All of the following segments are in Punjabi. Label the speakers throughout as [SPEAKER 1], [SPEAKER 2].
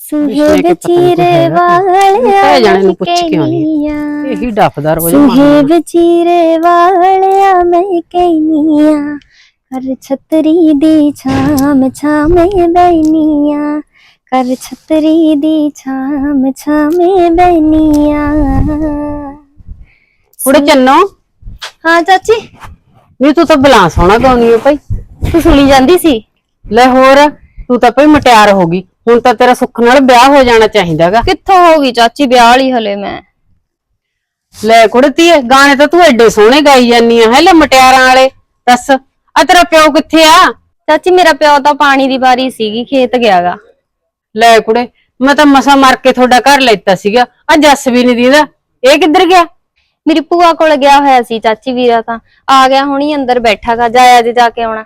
[SPEAKER 1] ਕੋਈ
[SPEAKER 2] ਚੀਰੇ ਵਾਲਿਆ
[SPEAKER 1] ਇਹ ਜਾਣੇ ਨੂੰ ਪੁੱਛ ਕੇ ਆਉਣੀ ਇਹੀ ਡੱਫਦਾ ਰੋਜ਼
[SPEAKER 2] ਸੁਹੇਗ ਚੀਰੇ ਵਾਲਿਆ ਮੈਂ ਕਹਿਨੀਆਂ। ਕਰ ਛਤਰੀ ਦੀ ਛਾਮ ਛਾਮੇ ਬੈਨੀਆਂ ਕਰ ਛਤਰੀ ਦੀ ਛਾਮ ਛਾਮੇ ਬੈਨੀਆਂ
[SPEAKER 1] ਕੁੜੇ ਚੰਨੋ।
[SPEAKER 2] ਹਾਂ ਚਾਚੀ।
[SPEAKER 1] ਨਹੀਂ ਤੂੰ ਤਾਂ ਬਲਾ ਸੋਹਣਾ ਗਾਉਣੀ ਹੈ ਭਾਈ।
[SPEAKER 2] ਤੂੰ ਸੁਣੀ ਜਾਂਦੀ ਸੀ?
[SPEAKER 1] ਲੈ ਹੋਰ ਤੂੰ ਤਾਂ ਭਾਈ ਮਟਿਆਰ ਹੋ ਗਈ। ਹੁਣ ਤਾਂ ਤੇਰਾ ਸੁੱਖ ਨਾਲ ਵਿਆਹ ਹੋ ਜਾਣਾ ਚਾਹੀਦਾਗਾ।
[SPEAKER 2] ਕਿੱਥੋਂ ਹੋ ਗਈ ਚਾਚੀ ਵਿਆਹ ਵਾਲੀ ਹਲੇ ਮੈਂ।
[SPEAKER 1] ਲੈ ਕੁੜਤੀ ਗਾਣੇ ਤਾਂ ਤੂੰ ਐਡੇ ਸੋਹਣੇ ਗਾਈ ਜਾਨੀ ਆ ਹੈ ਲੈ ਮਟਿਆਰਾਂ ਵਾਲੇ ਦੱਸ ਆ ਤੇਰਾ ਪਿਓ ਕਿੱਥੇ ਆ?
[SPEAKER 2] ਚਾਚੀ ਮੇਰਾ ਪਿਓ ਤਾਂ ਪਾਣੀ ਦੀ ਵਾਰੀ ਸੀਗੀ ਖੇਤ ਗਿਆਗਾ।
[SPEAKER 1] ਲੈ ਕੁੜੇ ਮੈਂ ਤਾਂ ਮਸਾ ਮਾਰ ਕੇ ਤੁਹਾਡਾ ਘਰ ਲੈਤਾ ਸੀਗਾ ਆ ਜੱਸ ਵੀ ਨਹੀਂ ਦੀਦਾ ਇਹ ਕਿੱਧਰ ਗਿਆ?
[SPEAKER 2] ਮੇਰੀ ਭੂਆ ਕੋਲ ਗਿਆ ਹੋਇਆ ਸੀ ਚਾਚੀ ਵੀਰਾ ਤਾਂ ਆ ਗਿਆ ਹੁਣੀ ਅੰਦਰ ਬੈਠਾਗਾ ਜਾਇਆ ਜੇ ਜਾ ਕੇ ਆਉਣਾ।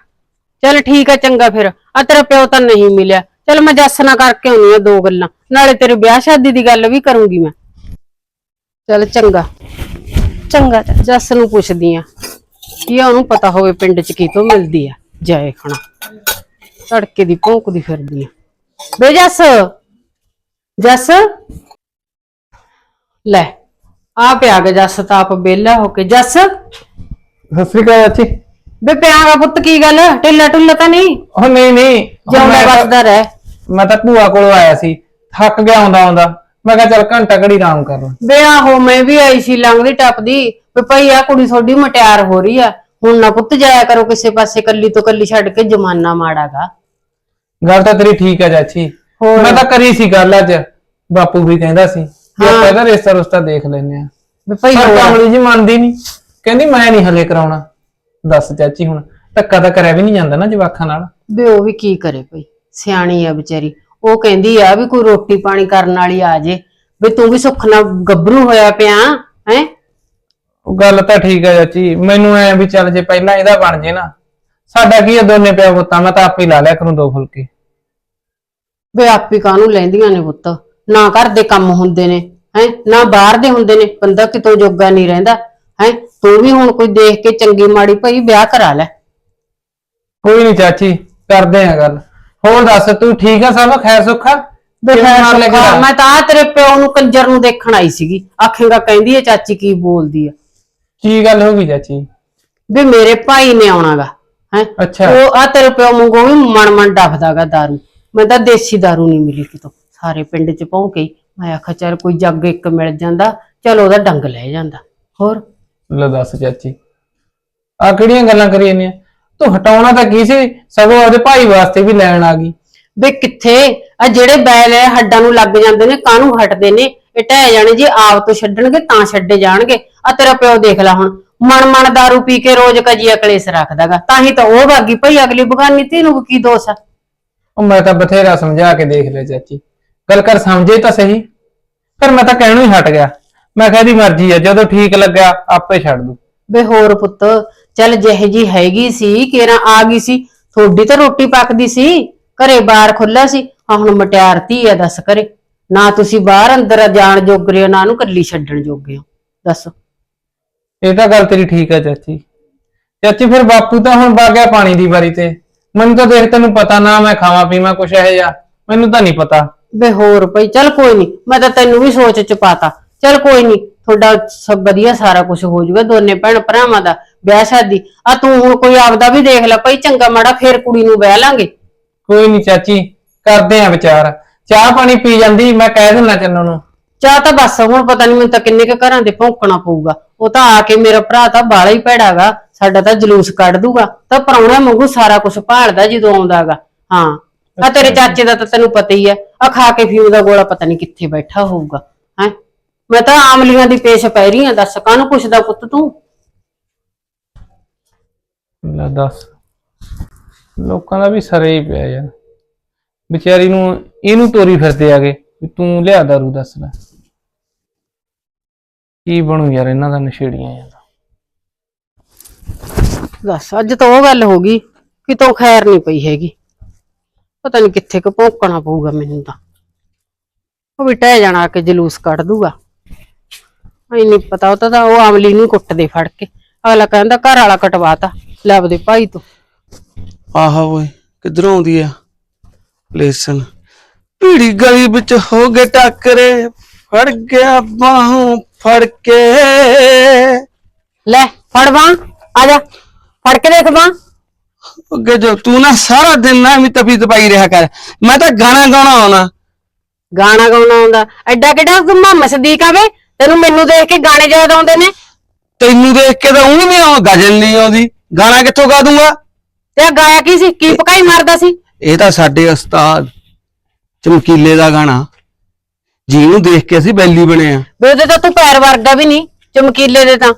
[SPEAKER 1] ਚਲ ਠੀਕ ਆ ਚੰਗਾ ਫਿਰ ਆ ਤੇਰਾ ਪਿਓ ਤਾਂ ਨਹੀਂ ਮਿਲਿਆ ਚਲ ਮੈਂ ਜੱਸ ਨਾਲ ਕਰਕੇ ਆਉਣੀ ਆ ਦੋ ਗੱਲਾਂ। ਨਾਲੇ ਤੇਰੇ ਵਿਆਹ ਸ਼ਾਦੀ ਦੀ ਗੱਲ ਵੀ ਕਰੂੰਗੀ ਮੈਂ। ਚਲ ਚੰਗਾ।
[SPEAKER 2] ਚੰਗਾ ਚਾਚੀ
[SPEAKER 1] ਜੱਸ ਨੂੰ ਪੁੱਛਦੀ ਆ ਕੀ ਆ ਉਹਨੂੰ ਪਤਾ ਹੋਵੇ ਪਿੰਡ ਚ ਕੀ ਤੋਂ ਮਿਲਦੀ ਆ ਜਾਏ ਖਣਾ। ਤੜਕੇ ਦੀ ਭੌਂਕਦੀ ਫਿਰਦੀ ਆ। ਬੇ ਜੱਸ ਜੱਸ। ਲੈ ਆ ਪਿਆ ਗਿਆ ਜੱਸ ਤਾਂ ਆਪ ਬੇਲਾ ਹੋ ਕੇ। ਜੱਸ।
[SPEAKER 3] ਸਤਿ ਸ੍ਰੀ ਅਕਾਲ ਚਾਚੀ।
[SPEAKER 1] ਬੇ ਪਿਆਗਾ ਪੁੱਤ ਕੀ ਗੱਲ? ਢਿੱਲਾ ਢੁੱਲਾ ਤਾਂ ਨਹੀਂ?
[SPEAKER 3] ਉਹ ਨਹੀਂ ਨਹੀਂ। ਉਹ
[SPEAKER 1] ਜਿਉਂਦਾ
[SPEAKER 3] ਮੈਂ ਤਾਂ-
[SPEAKER 1] ਵਸਦਾ ਰਹਿ।
[SPEAKER 3] ਮੈਂ ਤਾਂ ਭੂਆ ਕੋਲੋਂ ਆਇਆ ਸੀ ਥੱਕ ਗਿਆ ਆਉਂਦਾ ਆਉਂਦਾ। ਮੈਂ ਕਿਹਾ ਚੱਲ ਘੰਟਾ ਘੜੀ ਆਰਾਮ ਕਰ ਲਾਂ।
[SPEAKER 1] ਬੇ ਆਹੋ ਮੈਂ ਵੀ ਆਈ ਸੀ ਲੰਘਦੀ ਟੱਪਦੀ ਵੀ ਭਈ ਆ ਕੁੜੀ ਤੁਹਾਡੀ ਮਟਿਆਰ ਹੋ ਰਹੀ ਆ। ਹੁਣ ਨਾ ਪੁੱਤ ਜਾਇਆ ਕਰੋ ਕਿਸੇ ਪਾਸੇ ਕੱਲੀ ਤੋਂ ਕੱਲੀ ਛੱਡ ਕੇ ਜਮਾਨਾ ਮਾੜਾਗਾ
[SPEAKER 3] ਗੱਲ ਤਾਂ ਤੇਰੀ ਠੀਕ ਹੈ ਚਾਚੀ।
[SPEAKER 1] ਹੋਰ?
[SPEAKER 3] ਮੈਂ ਤਾਂ ਕਰੀ ਸੀ ਗੱਲ ਅੱਜ ਬਾਪੂ ਵੀ ਕਹਿੰਦਾ ਸੀ ਕਿ
[SPEAKER 1] ਹਾਂ।
[SPEAKER 3] ਆਪਾਂ ਇਹਦਾ ਰਿਸ਼ਤਾ ਰੁਸ਼ਤਾ ਦੇਖ ਲੈਨੇ ਆ
[SPEAKER 1] ਵੀ ਭਈ
[SPEAKER 3] ਪਰ
[SPEAKER 1] ਹੋਰ?
[SPEAKER 3] ਕਮਲੀ ਜੀ ਮੰਨਦੀ ਨਹੀਂ ਕਹਿੰਦੀ ਮੈਂ ਨਹੀਂ ਹਲੇ ਕਰਾਉਣਾ। ਦੱਸ ਚਾਚੀ ਹੁਣ ਧੱਕਾ ਤਾਂ ਕਰਿਆ ਵੀ ਨਹੀਂ ਜਾਂਦਾ ਨਾ ਜਵਾਖਾਂ ਨਾਲ।
[SPEAKER 1] ਵੀ ਉਹ ਵੀ ਕੀ ਕਰੇ ਭਈ। ਸਿਆਣੀ ਆ ਵਿਚਾਰੀ। ਉਹ ਕਹਿੰਦੀ ਆ ਵੀ ਕੋਈ ਰੋਟੀ ਪਾਣੀ ਕਰਨ ਵਾਲੀ ਆ ਜੇ। ਵੀ ਤੂੰ ਵੀ ਸੁੱਖ ਨਾਲ ਗੱਭਰੂ ਹੋਇਆ ਪਿਆ ਹੈ?
[SPEAKER 3] ਉਹ ਗੱਲ ਤਾਂ ਠੀਕ ਹੈ ਚਾਚੀ। ਮੈਨੂੰ ਐ ਵੀ ਚੱਲ ਜੇ ਪਹਿਲਾਂ ਇਹਦਾ ਬਣ ਜੇ ਨਾ। ਸਾਡਾ ਕੀ ਆ ਦੋਨੇ ਪਿਆ ਪੁੱਤਾਂ? ਮੈਂ ਤਾਂ ਆਪੇ ਲਾ ਲਿਆ ਕਰੂੰ ਦੋ ਫੁਲਕੇ।
[SPEAKER 1] ਵੀ ਆਪੀ ਕਾਹਨੂੰ ਲੈਂਦੀਆਂ ਨੇ ਪੁੱਤ? ਨਾ ਘਰ ਦੇ ਕੰਮ ਹੁੰਦੇ ਨੇ ਹੈ? ਨਾ ਬਾਹਰ ਦੇ ਹੁੰਦੇ ਨੇ। ਬੰਦਾ ਕਿਤੋਂ ਜੋਗਾ ਨਹੀਂ ਰਹਿੰਦਾ ਹੈ? ਤੂੰ ਵੀ ਹੁਣ ਕੋਈ ਦੇਖ ਕੇ ਚੰਗੀ ਮਾੜੀ ਭਈ ਵਿਆਹ ਕਰਾ ਲੈ।
[SPEAKER 3] ਕੋਈ ਨਹੀਂ ਚਾਚੀ ਕਰਦੇ ਆ ਗੱਲ। ਹੋਰ ਦੱਸ ਤੂੰ ਠੀਕ ਆ ਸਭ ਖੈਰ ਸੁੱਖਾ ਕਿਵੇਂ ਨਾਲ ਲੈ ਕੇ
[SPEAKER 1] ਹਾਂ,
[SPEAKER 3] ਜਾ?
[SPEAKER 1] ਮੈਂ ਤਾਂ ਆਹ ਤੇਰੇ ਪਿਓ ਨੂੰ ਕੰਜਰ ਨੂੰ ਦੇਖਣ ਆਈ ਸੀਗੀ ਆਖੇਗਾ ਕਹਿੰਦੀ ਹੈ ਚਾਚੀ ਕੀ ਬੋਲਦੀ ਆ
[SPEAKER 3] ਕੀ ਗੱਲ ਹੋ ਗਈ ਚਾਚੀ
[SPEAKER 1] ਵੀ ਮੇਰੇ ਭਾਈ ਨੇ ਆਉਣਾਗਾ ਹੈ
[SPEAKER 3] ਅੱਛਾ
[SPEAKER 1] ਉਹ ਆ ਤੇਰੇ ਪਿਓ ਵਾਂਗੂ ਵੀ ਮਨ ਮਨ ਡੱਫਦਾਗਾ दारू ਮੈਂ ਤਾਂ ਦੇਸੀ दारू ਨਹੀਂ ਮਿਲੀ ਕਿਤੋਂ ਸਾਰੇ ਪਿੰਡ ਚ ਭੌਂਕੇ ਹੀ। ਮੈਂ ਆਖਿਆ ਚੱਲ ਕੋਈ ਜੱਗ ਇੱਕ ਮਿਲ ਜਾਂਦਾ ਚਲ ਉਹਦਾ ਡੰਗ ਲੈ ਜਾਂਦਾ ਹੋਰ
[SPEAKER 3] ਲੈ ਦੱਸ ਚਾਚੀ ਆ ਕਿਹੜੀਆਂ ਗੱਲਾਂ ਕਰੀ ਜਾਂਦੀਆਂ ਤੂੰ ਹਟਾਉਣਾ ਤਾਂ ਕੀ ਸੀ? ਸਗੋਂ ਉਹਦੇ ਭਾਈ ਵਾਸਤੇ ਵੀ ਲੈਣ ਆ ਗਈ।
[SPEAKER 1] ਵੇ ਕਿੱਥੇ? ਆ ਜਿਹੜੇ ਬੈਲ ਐ ਹੱਡਾਂ ਨੂੰ ਲੱਗ ਜਾਂਦੇ ਨੇ ਕਾਹਨੂੰ ਹਟਦੇ ਨੇ? ਇਹ ਢਹਿ ਜਾਣੇ ਜੇ ਆਪ ਤੋਂ ਛੱਡਣਗੇ ਤਾਂ ਛੱਡੇ ਜਾਣਗੇ। ਆ ਤੇਰਾ ਪਿਓ ਦੇਖ ਲੈ ਹੁਣ। ਮਨ ਮਨ दारू ਪੀ ਕੇ ਰੋਜ਼ ਕਜੀਆ ਕਲੇਸ਼ ਰੱਖਦਾਗਾ। ਤਾਂ ਹੀ ਤਾਂ ਉਹ ਭਾਗੀ ਭਈ ਅਗਲੀ ਬਗਾਨੀ ਧੀ ਨੂੰ ਕੀ ਦੋਸ ਆ?
[SPEAKER 3] ਉਹ ਮੈਂ ਤਾਂ ਬਥੇਰਾ ਸਮਝਾ ਕੇ ਦੇਖ ਲਿਆ ਚਾਚੀ। ਗੱਲ ਕਰ ਸਮਝੇ ਤਾਂ ਸਹੀ। ਪਰ ਮੈਂ ਤਾਂ ਕਹਿਣੋਂ ਹੀ ਹਟ ਗਿਆ। ਮੈਂ ਕਿਹਾ ਇਹਦੀ ਮਰਜ਼ੀ ਆ ਜਦੋਂ ਠੀਕ ਲੱਗਿਆ ਆਪੇ ਛੱਡ ਦੂ।
[SPEAKER 1] ਵੇ ਹੋਰ ਪੁੱਤ ਚੱਲ ਜਿਹੇ ਜੀ ਹੈਗੀ ਸੀ ਕੇਰਾ ਆ ਗਈ ਸੀ ਥੋੜੀ ਤਾਂ ਰੋਟੀ ਪੱਕਦੀ ਸੀ ਘਰੇ ਬਾਹਰ ਖੁੱਲਾ ਸੀ ਆ ਹੁਣ ਮਟਿਆਰ ਧੀ ਆ ਦੱਸ ਕਰੇ ਨਾ ਤੁਸੀਂ ਬਾਹਰ ਅੰਦਰ ਜਾਣ ਜੋਗਰੇ ਹੋ ਨਾ ਨੂੰ ਕੱਲੀ ਛੱਡਣ ਜੋਗੇ ਹੋ ਦੱਸ।
[SPEAKER 3] ਇਹ ਤਾਂ ਗੱਲ ਤੇਰੀ ਠੀਕ ਹੈ ਚਾਚੀ। ਚਾਚੀ ਫਿਰ ਬਾਪੂ ਤਾਂ ਹੁਣ ਵਗ ਗਿਆ ਪਾਣੀ ਦੀ ਵਾਰੀ ਤੇ। ਮੈਨੂੰ ਤਾਂ ਦੇਖ ਤੈਨੂੰ ਪਤਾ ਨਾ ਮੈਂ ਖਾਵਾਂ ਪੀਵਾਂ ਕੁਛ ਇਹੋ ਜਿਹਾ। ਮੈਨੂੰ ਤਾਂ ਨਹੀਂ ਪਤਾ।
[SPEAKER 1] ਵੇ ਹੋਰ ਭਈ ਚੱਲ ਕੋਈ ਨਹੀਂ ਮੈਂ ਤਾਂ ਤੈਨੂੰ ਵੀ ਸੋਚ ਚ ਪਾਤਾ। ਚੱਲ ਕੋਈ ਨਹੀਂ ਤੁਹਾਡਾ ਸਭ ਵਧੀਆ ਸਾਰਾ ਕੁਝ ਹੋ ਜਾਊਗਾ ਦੋਨੇ ਭੈਣ ਭਰਾਵਾਂ ਦਾ। ਵਿਆਹ ਸ਼ਾਦੀ ਆ ਤੂੰ ਹੁਣ ਕੋਈ ਆਪਦਾ ਵੀ ਦੇਖ ਲੈ ਭਈ ਚੰਗਾ ਮਾੜਾ ਫੇਰ ਕੁੜੀ ਨੂੰ ਵਿਆਹ ਲਾਂਗੇ।
[SPEAKER 3] ਕੋਈ ਨਹੀਂ ਚਾਚੀ ਕਰਦੇ ਆ ਵਿਚਾਰ। ਚਾਹ ਪਾਣੀ ਪੀ ਜਾਂਦੀ ਮੈਂ ਕਹਿ ਦਿੰਦਾ ਚੰਨੂ ਨੂੰ
[SPEAKER 1] ਚਾਹ ਤਾਂ ਬਸ ਹੁਣ ਪਤਾ ਨਹੀਂ ਮੈਨੂੰ ਤਾਂ ਕਿੰਨੇ ਕ ਘਰਾਂ ਦੇ ਭੌਂਕਣਾ ਪਊਗਾ। ਉਹ ਤਾਂ ਆ ਕੇ ਮੇਰਾ ਭਰਾ ਤਾਂ ਬਾਲਾ ਹੀ ਭੈੜਾਗਾ ਸਾਡਾ ਤਾਂ ਜਲੂਸ ਕੱਢ ਦੂਗਾ। ਤਾਂ ਪਰੌਣਾ ਵਾਂਗੂ ਸਾਰਾ ਕੁਝ ਭਾਲਦਾ ਜਦੋਂ ਆਉਂਦਾਗਾ। ਹਾਂ ਆ ਤੇਰੇ ਚਾਚੇ ਦਾ ਤਾਂ ਤੈਨੂੰ ਪਤਾ ਹੀ ਹੈ ਆ ਖਾ ਕੇ ਫੀਮ ਦਾ ਗੋਲਾ ਪਤਾ ਨਹੀਂ ਕਿੱਥੇ ਬੈਠਾ ਹੋਊਗਾ। ਹੈ? ਮੈਂ ਤਾਂ ਆਮਲੀਆਂ ਦੀ ਪੇਸ਼ ਪੈ ਰਹੀ ਆ ਦੱਸ ਕਾਹਨੂੰ ਪੁੱਛਦਾ ਪੁੱਤ ਤੂੰ?
[SPEAKER 3] ਲੈ ਦੱਸ। ਲੋਕਾਂ ਦਾ ਵੀ ਸਰੇ ਹੀ ਪਿਆ ਯਾਰ। ਵਿਚਾਰੀ ਨੂੰ, ਇਹਨੂੰ ਤੋਰੀ ਫਿਰਦੇ ਆਗੇ ਵੀ ਤੂੰ ਲਿਆ ਦਾਰੂ ਦੱਸ ਲੈ। ਕੀ ਬਣੂ ਯਾਰ, ਇਹਨਾਂ ਦਾ ਨਸ਼ੇੜੀਆਂ ਯਾਰ।
[SPEAKER 1] ਦੱਸ, ਅੱਜ ਤਾਂ ਉਹ ਗੱਲ ਹੋ ਗਈ ਕਿਤੋਂ ਖੈਰ ਨਹੀਂ ਪਈ ਹੈਗੀ। ਪਤਾ ਨਹੀਂ ਕਿੱਥੇ ਕੁ ਭੌਂਕਣਾ ਪਊਗਾ ਮੈਨੂੰ ਤਾਂ। ਉਹ ਵੀ ਟਹਿ ਜਾਣਾ ਆ ਕੇ ਜਲੂਸ ਕੱਢ ਦੂਗਾ। ਐ ਨਹੀਂ ਪਤਾ, ਉਹ ਤਾਂ ਤਾਂ ਉਹ ਆਮਲੀ ਨੂੰ ਕੁੱਟਦੇ ਫੜ ਕੇ। ਅਗਲਾ ਕਹਿੰਦਾ ਘਰ ਵਾਲਾ ਕਟਵਾਤਾ। ਲੱਭਦੇ ਭਾਈ ਤੋਂ।
[SPEAKER 4] ਆਹ ਓਏ ਕਿੱਧਰੋਂ ਆਉਂਦੀ ਆ? ਲੇਸਨ ਭੀੜੀ ਗਲੀ ਵਿੱਚ ਹੋ ਗਏ ਟੱਕਰੇ ਫੜ ਗਿਆ ਬਾਹੋਂ ਫੜ ਕੇ।
[SPEAKER 1] ਲੈ ਫੜ ਬਾਂਹ ਆ ਜਾ ਫੜ ਕੇ ਦੇਖ ਬਾਂਹ।
[SPEAKER 4] ਅੱਗੇ ਜੋ ਤੂੰ ਨਾ ਸਾਰਾ ਦਿਨ ਨਾ ਵੀ ਤਪੀ ਤਪਾਈ ਰਿਹਾ ਕਰ। ਮੈਂ ਤਾਂ ਗਾਣਾ ਗਾਉਣਾ ਆਉਣਾ।
[SPEAKER 1] ਗਾਣਾ ਗਾਉਣਾ ਆਉਂਦਾ। ਐਡਾ ਕਿੱਡਾ ਤੂੰ ਮੁਹੰਮਦ ਸਦੀਕ ਆਵੇ ਤੈਨੂੰ ਮੈਨੂੰ ਦੇਖ ਕੇ ਗਾਣੇ ਯਾਦ ਆਉਂਦੇ ਨੇ।
[SPEAKER 4] ਤੈਨੂੰ ਦੇਖ ਕੇ ਤਾਂ ਉਹ ਨਹੀਂ ਆਉਂ ਗਜ਼ਲ ਨਹੀਂ ਆਉਂਦੀ। ਗਾਣਾ ਕਿੱਥੋਂ ਗਾ ਦੂੰਗਾ?
[SPEAKER 1] ਤੇ ਆਹ ਗਾਇਆ ਕੀ ਸੀ? ਕੀ ਪਕਾਈ ਮਾਰਦਾ ਸੀ?
[SPEAKER 4] ਇਹ ਤਾਂ ਸਾਡੇ ਉਸਤਾਦ ਚਮਕੀਲੇ ਦਾ ਗਾਣਾ। ਜਿਹਨੂੰ ਦੇਖ ਕੇ ਅਸੀਂ ਬੈਲੀ ਬਣੇ ਆ।
[SPEAKER 1] ਵੀ ਉਹਦੇ ਤਾਂ ਤੂੰ ਪੈਰ ਵਰਗਾ ਵੀ ਨਹੀਂ ਚਮਕੀਲੇ ਦੇ ਤਾਂ।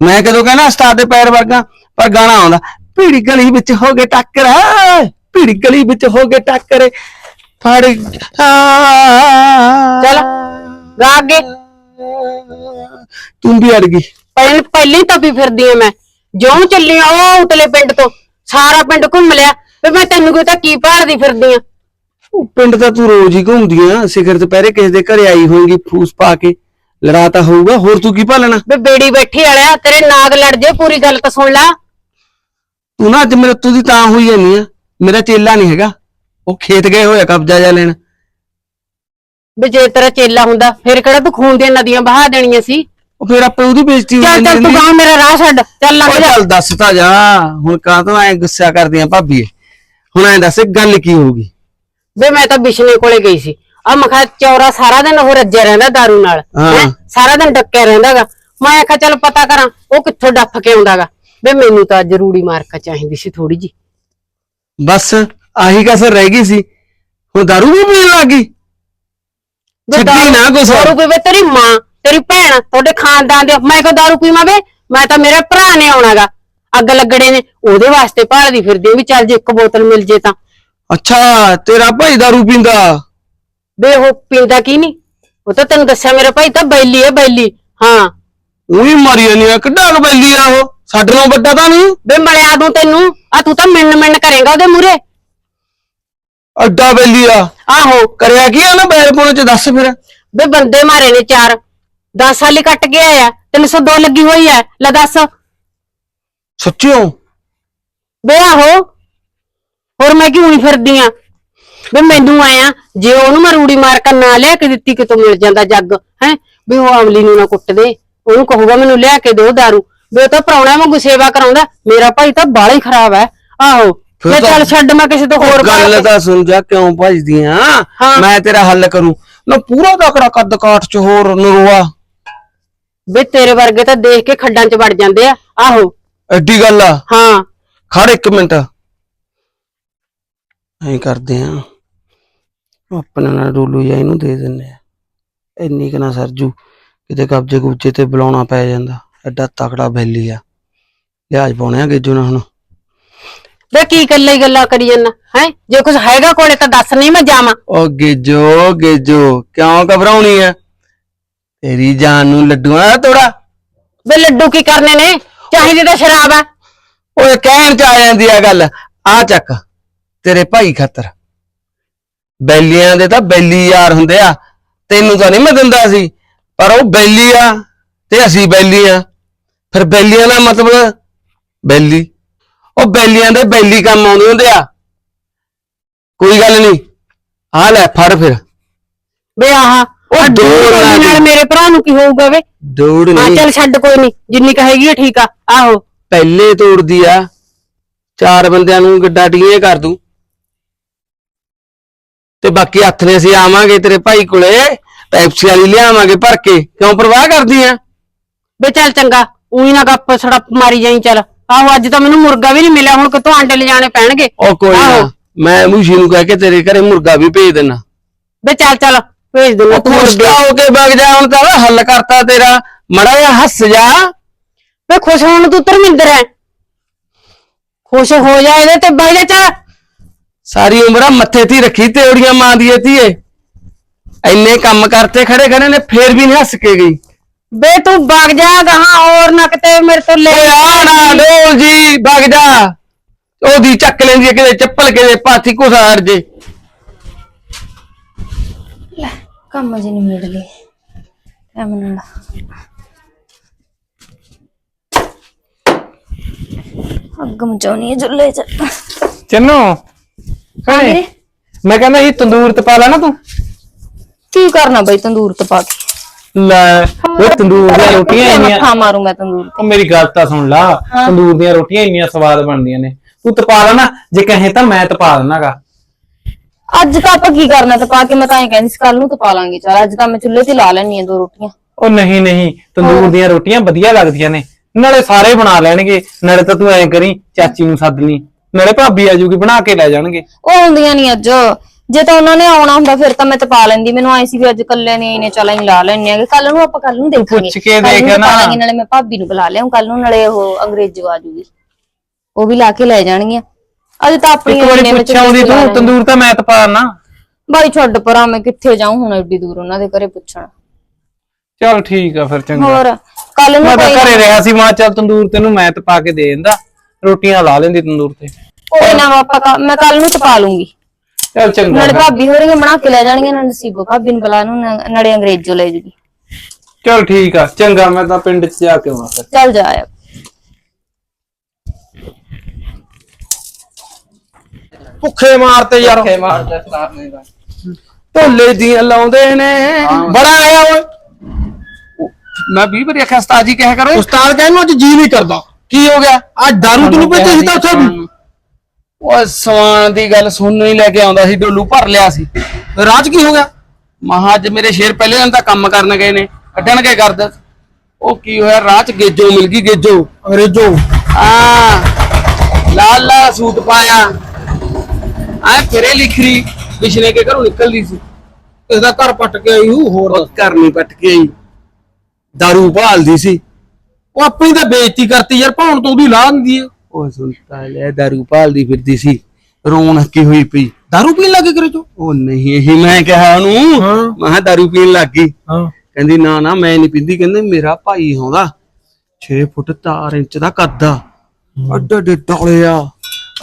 [SPEAKER 4] ਮੈਂ ਕਦੋਂ ਕਹਿੰਦਾ ਉਸਤਾਦ ਦੇ ਪੈਰ ਵਰਗਾ? ਪਰ ਗਾਣਾ ਆਉਂਦਾ ਭੀੜੀ ਗਲੀ ਵਿੱਚ ਹੋ ਗਏ ਟੱਕਰ ਭੀੜੀ ਗਲੀ ਵਿੱਚ ਹੋ ਗਏ ਟੱਕਰ ਫੜ
[SPEAKER 1] ਚੱਲ ਗਾ ਅੱਗੇ।
[SPEAKER 4] ਤੂੰ ਵੀ ਅੜ ਗਈ।
[SPEAKER 1] ਪਹਿਲਾਂ ਪਹਿਲਾਂ ਹੀ ਤਪੀ ਫਿਰਦੀ ਆ ਮੈਂ। ਜਿਉਂ ਚੱਲੀ ਆ ਉਹ ਉਤਲੇ ਪਿੰਡ ਤੋਂ ਸਾਰਾ ਪਿੰਡ ਘੁੰਮ ਲਿਆ ਵੀ ਮੈਂ ਤੈਨੂੰ ਕੋਈ ਤਾਂ ਕੀ ਭਾਲਦੀ ਫਿਰਦੀ ਆ।
[SPEAKER 4] ਉਹ ਪਿੰਡ ਤਾਂ ਤੂੰ ਰੋਜ਼ ਹੀ ਘੁੰਮਦੀ ਆ ਸਿਖਰ ਦੁਪਹਿਰੇ ਕਿਸੇ ਦੇ ਘਰੇ ਆਈ ਹੋਏਗੀ ਫੂਸ ਪਾ ਕੇ ਲੜਾ ਤਾਂ ਹੋਊਗਾ ਹੋਰ ਤੂੰ ਕੀ ਭਾਲਣਾ?
[SPEAKER 1] ਵੀ ਬੇੜੀ ਬੈਠੀ ਵਾਲਿਆ ਤੇਰੇ ਨਾਗ ਲੜ ਜੇ ਪੂਰੀ ਗੱਲ ਤਾਂ ਸੁਣ ਲੈ।
[SPEAKER 4] ਤੂੰ ਨਾ ਅੱਜ ਮੇਰੇ ਤੂੰ ਦੀ ਤਾਂ ਹੋਈ ਜਾਨੀ ਆ ਮੇਰਾ ਚੇਲਾ ਨਹੀਂ ਹੈਗਾ ਉਹ ਖੇਤ ਗਏ ਹੋਇਆ ਕਬਜ਼ਾ ਜਾ ਲੈਣ।
[SPEAKER 1] ਵੀ ਜੇ ਤੇਰਾ ਚੇਲਾ ਹੁੰਦਾ ਫਿਰ ਕਿਹੜਾ ਤੂੰ ਖੂਨ ਦੀਆਂ ਨਦੀਆਂ ਬਹਾ ਦੇਣੀਆਂ ਸੀ?
[SPEAKER 4] ਉਹ ਫਿਰ ਆਪੇ ਉਹਦੀ ਬੇਇੱਜ਼ਤੀ ਹੋ
[SPEAKER 1] ਚੱਲ ਚੱਲ ਤੂੰ ਗਾਂ ਮੇਰਾ ਰਾਹ ਛੱਡ ਚੱਲ ਲੰਘ ਜਾ।
[SPEAKER 4] ਚੱਲ ਦੱਸ ਤਾਂ ਜਾ ਹੁਣ ਕਾਹ ਤੋਂ ਐ ਗੁੱਸਾ ਕਰਦੀਆਂ ਭਾਬੀ ਹੁਣ ਐ ਦੱਸ ਗੱਲ ਕੀ ਹੋਊਗੀ?
[SPEAKER 1] ਵੇ ਮੈਂ ਤਾਂ ਬਿਸ਼ਨੇ ਕੋਲੇ ਗਈ ਸੀ। ਆ ਮਖਾ ਚੌਰਾ ਸਾਰਾ ਦਿਨ ਉਹ ਰੱਜਿਆ ਰਹਿੰਦਾ दारू ਨਾਲ
[SPEAKER 4] ਹਾਂ।
[SPEAKER 1] ਸਾਰਾ ਦਿਨ ਡੱਕਿਆ ਰਹਿੰਦਾਗਾ। ਮੈਂ ਆਖਿਆ ਚੱਲ ਪਤਾ ਕਰਾਂ ਉਹ ਕਿੱਥੋਂ ਡੱਫ ਕੇ ਆਉਂਦਾਗਾ। ਵੇ ਮੈਨੂੰ ਤਾਂ ਜ਼ਰੂਰੀ ਮਾਰਕਾ ਚਾਹੀਦੀ ਸੀ ਥੋੜੀ ਜੀ
[SPEAKER 4] ਬਸ ਆਹੀ ਕਸਰ ਰਹਿ ਗਈ ਸੀ। ਹੁਣ ਦਾਰੂ ਵੀ ਪੀਣ ਲੱਗ ਗਈ। ਛੱਡੀ ਨਾ ਕੁਛ।
[SPEAKER 1] ਦਾਰੂ ਪੀਵੇ ਤੇਰੀ ਮਾਂ। ਤੇਰੀ ਭੈਣ ਤੁਹਾਡੇ ਖਾਨਦਾਨ ਦੇ ਮੈਂ ਕੋ ਦਾਰੂ ਪੀਵਾਂ ਵੇ? ਮੈਂ ਤਾਂ ਮੇਰੇ ਭਰਾ ਨੇ ਆਉਣਾਗਾ। ਅੱਗ ਲੱਗੜੇ ਨੇ ਉਹਦੇ ਵਾਸਤੇ ਭਾਲਦੀ ਫਿਰਦੀ ਆ ਵੀ ਚੱਲ ਜੇ ਇੱਕ ਬੋਤਲ ਮਿਲ ਜੇ ਤਾਂ।
[SPEAKER 4] ਅੱਛਾ ਤੇਰਾ ਭਾਈ ਦਾਰੂ ਪੀਂਦਾ?
[SPEAKER 1] ਵੇ ਉਹ ਪੀਂਦਾ ਕੀ ਨਹੀਂ ਉਹ ਤਾਂ ਤੈਨੂੰ ਦੱਸਿਆ ਮੇਰੇ ਭਾਈ ਤਾਂ ਬੈਲੀ ਹੈ ਬੈਲੀ। ਹਾਂ।
[SPEAKER 4] ਉਹੀ ਮਾਰੀ ਜਾਨੀ ਆ ਕਿੱਡਾ ਕੁ ਬੈਲੀ ਆ ਉਹ? ਸਾਡੇ ਨਾਲੋਂ ਵੱਡਾ ਤਾਂ ਨਹੀਂ?
[SPEAKER 1] ਵੇ ਮਲਿਆ ਦੂੰ ਤੈਨੂੰ। ਆ ਤੂੰ ਤਾਂ ਮਿੰਨ ਮਿੰਨ ਕਰੇਗਾ ਉਹਦੇ ਮੂਰੇ
[SPEAKER 4] ਅੱਡਾ ਬੈਲੀ ਆ।
[SPEAKER 1] ਆਹੋ।
[SPEAKER 4] ਕਰਿਆ ਕੀ ਆ ਨਾ ਬੈਰ ਪੁਣੇ ਚ? ਦੱਸ ਫਿਰ।
[SPEAKER 1] ਵੇ ਬੰਦੇ ਮਾਰੇ ਨੇ ਚਾਰ। 10 ਸਾਲੀ ਕੱਟ ਗਿਆ ਆ 302 ਲੱਗੀ ਹੋਈ ਐ ਲੈ ਦੱਸ।
[SPEAKER 4] ਸੱਚਿਓ
[SPEAKER 1] ਵੇ ਆਹੋ ਹੋਰ ਮੈਂ ਕਿਉਂ ਨਹੀਂ ਫਿਰਦੀ ਆ? ਵੇ ਮੈਨੂੰ ਆਇਆ ਜੇ ਉਹਨੂੰ ਮੈਂ ਰੂੜੀ ਮਾਰ ਕੇ ਨਾ ਲਿਆ ਕੇ ਦਿੱਤੀ ਕਿਤੋਂ ਮਿਲ ਜਾਂਦਾ ਜੱਗ ਹੈ? ਵੀ ਉਹ ਅਮਲੀ ਨੂੰ ਨਾ ਕੁੱਟ ਦੇ ਉਹਨੂੰ ਕਹੂਗਾ ਮੈਨੂੰ ਲਿਆ ਕੇ ਦਿਓ ਦਾਰੂ। ਵੇ ਉਹ ਤਾਂ ਪ੍ਰਾਹੁਣਾ ਵਾਂਗੂ ਸੇਵਾ ਕਰਾਉਂਦਾ ਮੇਰਾ ਭਾਈ ਤਾਂ ਬਾਲਾ ਹੀ ਖਰਾਬ ਹੈ ਆਹੋ
[SPEAKER 4] ਫਿਰ
[SPEAKER 1] ਤਾਂ- ਚੱਲ ਛੱਡ ਮੈਂ ਕਿਸੇ ਤੋਂ ਹੋਰ
[SPEAKER 4] ਗੱਲ ਤਾਂ ਸੁਣ ਜਾ ਕਿਉਂ ਭਜਦੀਆਂ
[SPEAKER 1] ਹਾਂ।
[SPEAKER 4] ਮੈਂ ਤੇਰਾ ਹੱਲ ਕਰੂੰ। ਨਾ ਪੂਰਾ ਤਕੜਾ ਕੱਦ ਕਾਠ ਚ ਹੋਰ ਨਰਵਾ
[SPEAKER 1] ਵੇ ਤੇਰੇ ਵਰਗੇ ਤਾਂ ਦੇਖ ਕੇ ਖੱਡਾਂ 'ਚ ਵੜ ਜਾਂਦੇ ਆ। ਆਹੋ।
[SPEAKER 4] ਐਡੀ ਗੱਲ ਆ?
[SPEAKER 1] ਹਾਂ।
[SPEAKER 4] ਖੜ ਇੱਕ ਮਿੰਟ। ਐਂ ਕਰਦੇ ਆ। ਆਪਣੇ ਨਾਲ ਡੋਲੂ ਜਾਂ ਇਹਨੂੰ ਦੇ ਦਿੰਨੇ ਆ। ਇੰਨੀ ਕੁ ਨਾ ਸਰਜੂ ਕਿਤੇ ਕਬਜੇ ਕੁਬਜੇ ਤੇ ਬੁਲਾਉਣਾ ਪੈ ਜਾਂਦਾ। ਐਡਾ ਤਕੜਾ ਬੈਲੀ ਆ। ਲਿਆਜ ਪਾਉਣੇ ਆ ਗੇਜੂ ਨਾ ਹੁਣ।
[SPEAKER 1] ਵੇ ਕੀ ਗੱਲਾਂ ਹੀ ਗੱਲਾਂ ਕਰੀ ਜਾਂਦਾ ਹੈ? ਜੇ ਕੁਝ ਹੈਗਾ ਕੋਲੇ ਤਾਂ ਦੱਸ ਨਹੀਂ ਮੈਂ ਜਾਵਾਂ।
[SPEAKER 4] ਓ ਗੇਜੋ ਗੇਜੋ ਕਿਉਂ ਘਬਰਾਉਣੀ ਆ ਤੇਰੀ ਜਾਨ ਨੂੰ ਲੱਡੂਆਂ ਦਾ ਤੋੜਾ।
[SPEAKER 1] ਵੇ ਲੱਡੂ ਕੀ ਕਰਨੇ ਨੇ? ਚਾਹੀਦੀ ਤਾਂ ਸ਼ਰਾਬ ਆ।
[SPEAKER 4] ਓਏ ਕਹਿਣ ਚ ਆ ਜਾਂਦੀ ਆ ਗੱਲ। ਆ ਚੱਕ ਤੇਰੇ ਭਾਈ ਖਾਤਰ। ਬੈਲੀਆਂ ਦੇ ਤਾਂ ਬੈਲੀ ਯਾਰ ਹੁੰਦੇ ਆ। ਤੈਨੂੰ ਤਾਂ ਨਹੀਂ ਮੈਂ ਦਿੰਦਾ ਸੀ ਪਰ ਉਹ ਬੈਲੀ ਆ ਤੇ ਅਸੀਂ ਬੈਲੀ ਆ। ਫਿਰ ਬੈਲੀਆਂ ਦਾ ਮਤਲਬ ਬੈਲੀ। ਉਹ ਬੈਲੀਆਂ ਦੇ ਬੈਲੀ ਕੰਮ ਆਉਂਦੇ ਹੁੰਦੇ ਆ। ਕੋਈ ਗੱਲ ਨਹੀਂ। ਆ ਲੈ ਫੜ ਫਿਰ।
[SPEAKER 1] ਵੇ ਆਹ
[SPEAKER 4] ਉਹ ਦੂਰ ਲਾ
[SPEAKER 1] ਨਾਲ। ਮੇਰੇ ਭਰਾ ਨੂੰ ਕੀ ਹੋਊਗਾ ਵੇ?
[SPEAKER 4] ਦੌੜ ਨਹੀਂ।
[SPEAKER 1] ਚੱਲ ਛੱਡ ਕੋਈ ਨਹੀਂ ਜਿੰਨੀ ਕਹੇਗੀ ਠੀਕ ਆ ਆਹੋ।
[SPEAKER 4] ਪਹਿਲੇ ਤੋੜਦੀ ਆ ਚਾਰ ਬੰਦਿਆਂ ਨੂੰ ਗੱਡਾ ਡੀਏ ਕਰ ਦੂੰ। ਤੇ ਬਾਕੀ ਹੱਥ ਨੇ ਅਸੀਂ ਆਵਾਂਗੇ ਤੇਰੇ ਭਾਈ ਕੋਲੇ ਪੈਪਸੀ ਵਾਲੀ ਲਿਆਵਾਂਗੇ ਭਰ ਕੇ। ਕਿਉਂ ਪਰਵਾਹ ਕਰਦੀ ਆ?
[SPEAKER 1] ਵੇ ਚੱਲ ਚੰਗਾ ਉਹੀ ਨਾ ਗੱਪ ਸੜਪ ਮਾਰੀ ਜਾਈ ਚੱਲ। ਆਹੋ ਅੱਜ ਤਾਂ ਮੈਨੂੰ ਮੁਰਗਾ ਵੀ ਨਹੀਂ ਮਿਲਿਆ ਹੁਣ ਕਿਤੋਂ ਆਂਡੇ ਲਿਜਾਣੇ ਪੈਣਗੇ?
[SPEAKER 4] ਉਹ ਕੋਈ
[SPEAKER 1] ਆਹੋ।
[SPEAKER 4] ਨਾ ਮੈਂ ਮੂਸ਼ੀ ਨੂੰ ਕਹਿ ਕੇ ਤੇਰੇ ਘਰੇ ਮੁਰਗਾ ਵੀ ਭੇਜ ਦੇਣਾ
[SPEAKER 1] ਵੇ ਚੱਲ ਚੱਲ। ਭੇਜ
[SPEAKER 4] ਉਹ
[SPEAKER 1] ਤੂੰ ਮੁਰਗੇ
[SPEAKER 4] ਹੋ ਕੇ ਵਗ ਜਾ ਹੁਣ ਤਾਂ ਹੱਲ ਕਰਤਾ ਤੇਰਾ। ਮੜਾ ਜਿਹਾ ਹੱਸ ਜਾ।
[SPEAKER 1] ਵੇ ਖੁਸ਼ ਹੋਣ ਤੂੰ ਧਰਮਿੰਦਰ ਹੈ। ਖੁਸ਼ ਹੋ ਜਾ ਇਹਦੇ ਤੇ ਬਹਿ ਜਾ ਚੱਲ।
[SPEAKER 4] ਸਾਰੀ ਉਮਰ ਮੱਥੇ ਤੇ ਰੱਖੀ ਤੇੜੀਆਂ ਮਾਂ ਦੀ ਧੀਏ। ਇੰਨੇ ਕੰਮ ਕਰਤੇ ਖੜੇ ਖੜੇ ਨੇ ਫੇਰ ਵੀ ਨਹੀਂ ਹੱਸ ਕੇ ਗਈ।
[SPEAKER 1] ਵੇ ਤੂੰ ਵਗ ਜਾ ਗਾਹਾਂ ਹੋਰ ਨਾ ਕਿਤੇ ਮੇਰੇ ਤੋਂ ਲੈ
[SPEAKER 4] ਓਏ ਆ ਨਾ ਡੋਲ ਜੀ ਵਗ ਜਾ। ਉਹਦੀ ਚੱਕ ਲੈਂਦੀ ਕਿਤੇ ਚੱਪਲ ਕਿਤੇ ਪਾਥੀ ਕੁਛ ਹਰ ਜੇ।
[SPEAKER 2] ਕੰਮ ਜੀ ਨਹੀਂ ਮਿਲ ਲਈ ਟਾਈਮ ਨਾਲ ਅੱਗ ਮਚਾਉਣੀ ਹੈ ਚੁੱਲ੍ਹੇ 'ਚ।
[SPEAKER 3] ਚੰਨੋ
[SPEAKER 2] ਵੀਰੇ?
[SPEAKER 3] ਕਹੇ ਮੈਂ ਕਹਿੰਦਾ ਇਹ ਤੰਦੂਰ ਤੇ ਪਾ ਲੈਣਾ ਤੂੰ।
[SPEAKER 2] ਕੀ ਕਰਨਾ ਬਈ ਤੰਦੂਰ ਤੇ ਪਾ ਕੇ?
[SPEAKER 3] ਲੈ ਉਹ ਤੰਦੂਰ ਦੀਆਂ ਰੋਟੀਆਂ ਇੰਨੀਆਂ
[SPEAKER 2] ਮੱਥਾ ਮਾਰੂ ਮੈਂ ਤੰਦੂਰ ਤੇ।
[SPEAKER 3] ਉਹ ਮੇਰੀ ਗੱਲ ਤਾਂ ਸੁਣ ਲਾ ਤੰਦੂਰ ਦੀਆਂ ਰੋਟੀਆਂ ਇੰਨੀਆਂ ਸਵਾਦ ਬਣਦੀਆਂ ਨੇ। ਤੂੰ ਤਪਾ ਲੈਣਾ ਜੇ ਕਹੇ ਤਾਂ ਮੈਂ ਤਪਾ ਦੇਣਾਗਾ
[SPEAKER 2] ਅੱਜ ਤਾਂ ਆਪਾਂ ਕੀ ਕਰਨਾ ਤੇ ਪਾ ਕੇ ਮੈਂ ਤਾਂ ਐਂ ਕਹਿੰਦੀ ਸੀ ਕੱਲ ਨੂੰ ਤਾਂ ਪਾ ਲਾਂਗੇ ਚਲ ਅੱਜ ਤਾਂ ਮੈਂ ਚੁੱਲ੍ਹੇ ਤੇ ਲਾ ਲੈਣੀ ਆ ਦੋ ਰੋਟੀਆਂ।
[SPEAKER 3] ਉਹ ਨਹੀਂ ਨਹੀਂ ਤੰਦੂਰ ਦੀਆਂ ਰੋਟੀਆਂ ਵਧੀਆ ਲੱਗਦੀਆਂ ਨੇ। ਨਾਲੇ ਸਾਰੇ ਬਣਾ ਲੈਣਗੇ ਨਾਲੇ ਤਾਂ ਤੂੰ ਐਂ ਕਰੀ ਚਾਚੀ ਨੂੰ ਸੱਦ ਲਈ। ਨਾਲੇ ਭਾਬੀ ਆਜੂਗੀ ਬਣਾ ਕੇ ਲੈ ਜਾਣਗੇ।
[SPEAKER 2] ਉਹ ਹੁੰਦੀਆਂ ਨਹੀਂ ਅੱਜ। ਜੇ ਤਾਂ ਉਹਨਾਂ ਨੇ ਆਉਣਾ ਹੁੰਦਾ ਫਿਰ ਤਾਂ ਮੈਂ ਤੇ ਪਾ ਲੈਂਦੀ। ਮੈਨੂੰ ਆਈ ਸੀ ਵੀ ਅੱਜ ਕੱਲੇ ਨੇ ਇਹਨੇ ਚਲ ਅਸੀਂ ਲਾ ਲੈਣੇ ਆ ਕੱਲ ਨੂੰ ਆਪਾਂ ਕੱਲ ਨੂੰ ਦੇਖਾਂਗੇ
[SPEAKER 3] ਪੁੱਛ ਕੇ
[SPEAKER 2] ਕੱਲ੍ਹ ਨੂੰ
[SPEAKER 3] ਦੇਖ
[SPEAKER 2] ਪਾ
[SPEAKER 3] ਨਾ।
[SPEAKER 2] ਲਾਂਗੇ, ਨਾਲੇ ਮੈਂ ਭਾਬੀ ਨੂੰ ਬੁਲਾ ਲਿਆਉਂ ਕੱਲ ਨੂੰ ਨਾਲੇ ਉਹ ਅੰਗਰੇਜ਼ੋ ਆ ਜੂਗੀ ਉਹ ਵੀ ਲਾ ਕੇ ਲੈ ਜਾਣਗੀਆਂ। ਅੱਜ ਤਾਂ ਆਪਣੀ
[SPEAKER 3] ਇੱਕ ਵਾਰੀ ਪੁੱਛ ਆਉਂਦੀ ਤੂੰ ਤੰਦੂਰ ਤਾਂ ਮੈਂ ਤਪਾ ਨਾ
[SPEAKER 2] ਬਾਈ ਛੱਡ ਪਰਾਂ ਮੈਂ ਕਿੱਥੇ ਜਾਊਂ ਹੁਣ ਐਡੀ ਦੂਰ ਉਹਨਾਂ ਦੇ ਘਰੇ ਪੁੱਛਣ।
[SPEAKER 3] ਚਲ ਠੀਕ ਆ ਫਿਰ ਚੰਗਾ।
[SPEAKER 2] ਹੋਰ ਕੱਲ ਨੂੰ
[SPEAKER 3] ਮੈਂ ਤਾਂ ਘਰੇ ਰਿਹਾ ਸੀ ਮਾਂ ਚੱਲ ਤੰਦੂਰ ਤੈਨੂੰ ਮੈਂ ਤਪਾ ਕੇ ਦੇ ਦਿੰਦਾ। ਰੋਟੀਆਂ ਲਾ ਲੈਂਦੀ ਤੰਦੂਰ ਤੇ।
[SPEAKER 2] ਕੋਈ ਨਾ ਕ- ਮੈਂ ਕੱਲ ਨੂੰ ਤਪਾ ਲੂੰਗੀ।
[SPEAKER 3] ਚੱਲ ਚੰਗਾ
[SPEAKER 2] ਨਾਲੇ। ਭਾਬੀ ਹੋਰੀਆਂ ਬਣਾ ਕੇ ਲੈ ਜਾਣਗੀਆਂ ਨਾਲੇ ਨਸੀਬੋ ਭਾਬੀ ਨੂੰ ਬੁਲਾ ਨੂੰ ਨਾ- ਨਾਲੇ ਅੰਗਰੇਜ਼ੋ ਲੈ ਜੂਗੀ।
[SPEAKER 3] ਚੱਲ ਠੀਕ ਆ ਚੰਗਾ ਮੈਂ ਤਾਂ ਪਿੰਡ 'ਚ ਜਾ ਕੇ ਆਉਣਾ ਫਿਰ।
[SPEAKER 2] ਚੱਲ ਜਾ ਆ
[SPEAKER 5] ਭੁੱਖੇ ਮਾਰਤੇ ਯਾਰ।
[SPEAKER 4] ਢੋਲੇ ਦੀਆਂ ਲਾਉਂਦੇ ਨੇ।
[SPEAKER 5] ਬੜਾ ਆਇਆ ਓਏ।
[SPEAKER 4] ਮੈਂ 20 ਵਾਰੀ ਆਖਿਆ ਉਸਤਾਦ ਜੀ ਕਹਿਆ ਕਰੋ।
[SPEAKER 5] ਉਸਤਾਦ ਕਹਿੰਦਾ ਅੱਜ ਜੀ ਨਹੀਂ ਕਰਦਾ।
[SPEAKER 4] ਕੀ ਹੋ ਗਿਆ?
[SPEAKER 5] ਅੱਜ ਦਾਰੂ ਤੈਨੂੰ ਪੀਤੇ ਸੀ ਤਾਂ ਉੱਥੇ?
[SPEAKER 4] ਉਹ ਸਵਾਨ ਦੀ ਗੱਲ ਸੁਣਨ ਹੀ ਲੈ ਕੇ ਆਉਂਦਾ ਸੀ ਡੋਲੂ ਭਰ ਲਿਆ ਸੀ।
[SPEAKER 5] ਰਾਜ ਕੀ ਹੋ ਗਿਆ?
[SPEAKER 4] ਮਹਾ ਅੱਜ ਮੇਰੇ ਸ਼ੇਰ ਪਹਿਲੇ ਦਿਨ ਤਾਂ ਕੰਮ ਕਰਨ ਗਏ ਨੇ ਕੱਢਣਗੇ ਕਰਦ ਉਹ ਕੀ ਹੋਇਆ? ਰਾਹ ਚ ਗੇਜੋ ਮਿਲ ਗਈ ਗੇਜੋ।
[SPEAKER 5] ਅੰਗਰੇਜ਼ੋ।
[SPEAKER 4] ਆ ਲਾਲ ਲਾਲ ਸੂਟ ਪਾਇਆ। ਆ ਫਿਰੇ ਲਿਖਰੀ ਪਿਛਲੇ ਕੇ ਘਰੋਂ ਨਿਕਲਦੀ ਸੀ।
[SPEAKER 5] ਇਹਦਾ ਘਰ ਪੱਟ ਕੇ ਆਈ ਹੂ ਹੋਰ
[SPEAKER 4] ਘਰ ਨਹੀਂ ਪੱਟ ਕੇ ਆਈ। ਦਾਰੂ ਭਾਲਦੀ ਸੀ।
[SPEAKER 5] ਉਹ ਆਪਣੀ ਤਾਂ ਬੇਇੱਜ਼ਤੀ ਕਰਤੀ ਯਾਰ ਭਾਉਣ ਤੋਂ ਉਹਦੀ ਲਾ ਦਿੰਦੀ ਹੈ
[SPEAKER 4] ਉਹ ਸੁਣਤਾ ਲੈ ਦਾਰੂ ਭਾਲਦੀ ਫਿਰਦੀ ਸੀ। ਰੋਣ ਹੱਕੀ ਹੋਈ ਪਈ।
[SPEAKER 5] ਦਾਰੂ ਪੀਣ ਲੱਗੇ ਕਰੇ ਤੂੰ
[SPEAKER 4] ਉਹ ਨਹੀਂ ਇਹ ਮੈਂ ਕਿਹਾ ਉਹਨੂੰ।
[SPEAKER 5] ਹਾਂ।
[SPEAKER 4] ਮੈਂ ਕਿਹਾ ਦਾਰੂ ਪੀਣ ਲੱਗ ਗਈ।
[SPEAKER 5] ਹਾਂ।
[SPEAKER 4] ਕਹਿੰਦੀ ਨਾ ਨਾ ਮੈਂ ਨਹੀਂ ਪੀਂਦੀ। ਕਹਿੰਦੇ ਮੇਰਾ ਭਾਈ ਆਉਂਦਾ। 6 ਫੁੱਟ 4 ਇੰਚ ਦਾ ਕੱਦ ਆ। ਅੱਡੇ ਅੱਡੇ ਆ।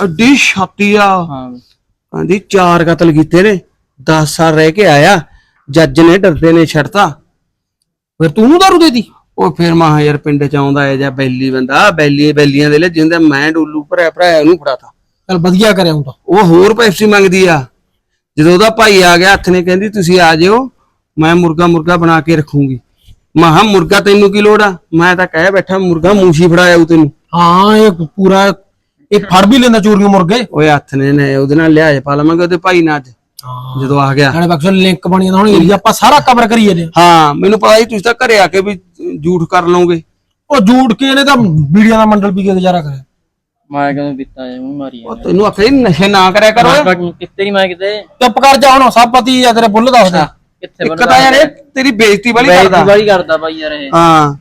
[SPEAKER 4] ਅੱਡੀ ਛਾਤੀ ਆ। ਕਹਿੰਦੀ ਚਾਰ ਕਤਲ ਕੀਤੇ ਨੇ 10 ਸਾਲ ਰਹਿ ਕੇ ਆਇਆ ਜੱਜ ਨੇ ਡਰਦੇ ਨੇ ਛੱਡਤਾ।
[SPEAKER 5] ਫਿਰ ਤੂੰ ਨੂੰ ਦਾਰੂ ਦੇਤੀ?
[SPEAKER 4] ਉਹ ਫਿਰ ਮਾ ਯਾਰ ਪਿੰਡ ਚ ਆਉਂਦਾ ਹੈ ਜਾਂ ਬੈਲੀ ਬੰਦਾ ਬੈਲੀ ਬੈਲੀਆਂ ਦੇ ਲੈ ਜਿੰਦਾ ਮੈਂ ਡੋਲੂ ਭਰਿਆ ਭਰਾਇਆ ਉਹਨੂੰ ਫੜਾਤਾ।
[SPEAKER 5] ਚਲ ਵਧੀਆ ਕਰਿਆ ਤਾਂ।
[SPEAKER 4] ਉਹ ਹੋਰ ਪੈਪਸੀ ਮੰਗਦੀ ਆ। ਜਦੋਂ ਉਹਦਾ ਭਾਈ ਆ ਗਿਆ ਹੱਥ ਨੇ ਕਹਿੰਦੀ ਤੁਸੀਂ ਆ ਜਿਓ ਮੈਂ ਮੁਰਗਾ ਮੁਰਗਾ ਬਣਾ ਕੇ ਰੱਖੂੰਗੀ। ਮਹਾ ਮੁਰਗਾ ਤੈਨੂੰ ਕੀ ਲੋੜ ਆ? ਮੈਂ ਤਾਂ ਕਹਿ ਬੈਠਾ ਮੁਰਗਾ ਮੂਸ਼ੀ ਫੜਾਇਆ ਉਹ ਤੈਨੂੰ।
[SPEAKER 5] ਹਾਂ ਇਹ ਪੂਰਾ ਇਹ ਫੜ ਵੀ ਲੈਂਦਾ ਚੋਰੀਆਂ ਮੁਰਗੇ
[SPEAKER 4] ਓਏ ਹੱਥ ਨੇ ਨੇ ਉਹਦੇ ਨਾਲ ਲਿਆਏ ਪਾ ਲਵਾਂਗੇ ਉਹਦੇ ਭਾਈ ਨਾਲ ਅੱਜ। ਜਦੋਂ ਆ ਗਿਆ।
[SPEAKER 5] ਨਾਲੇ ਬਖਸ਼ ਲਿੰਕ ਬਣੀ ਜਾਂਦਾ ਹੁਣ ਏਰੀਆ ਆਪਾਂ ਸਾਰਾ ਕਵਰ ਕਰੀਏ ਨੇ
[SPEAKER 4] ਹਾਂ। ਮੈਨੂੰ ਪਤਾ ਸੀ ਤੁਸੀਂ ਤਾਂ ਘਰੇ ਆ ਕੇ ਵੀ ਝੂਠ ਕਰ ਲਓਗੇ।
[SPEAKER 5] ਉਹ ਜੂੜ ਕੇ ਇਹਨੇ ਤਾਂ ਬੀੜੀਆਂ ਦਾ ਮੰਡਲ ਪੀ ਕੇ ਗੁਜ਼ਾਰਾ ਕਰਿਆ।
[SPEAKER 6] ਮੈਂ ਕਦੋਂ ਪੀਤਾ ਐ ਮੂੰਹ ਮਾਰੀ
[SPEAKER 4] ਉਹ ਤੈਨੂੰ ਆਖਿਆ ਸੀ ਨਸ਼ੇ ਨਾ ਕਰਿਆ ਕਰ।
[SPEAKER 6] ਕਿੱਥੇ ਨਹੀਂ ਮੈਂ ਕਿਤੇ
[SPEAKER 5] ਚੁੱਪ ਕਰ ਜਾ ਹੁਣ ਸਭ ਪਤੀ ਆ ਤੇਰੇ ਬੁੱਲ ਦੱਸਦਾ।
[SPEAKER 6] ਕਿੱਥੇ
[SPEAKER 4] ਇੱਕ ਤਾਂ ਯਾਰ ਇਹ ਤੇਰੀ ਬੇਇੱਜ਼ਤੀ ਵਾਲੀ ਕਰਦਾ।
[SPEAKER 6] ਵਾਲੀ ਕਰਦਾ ਬਾਈ ਯਾਰ ਇਹ।
[SPEAKER 4] ਹਾਂ।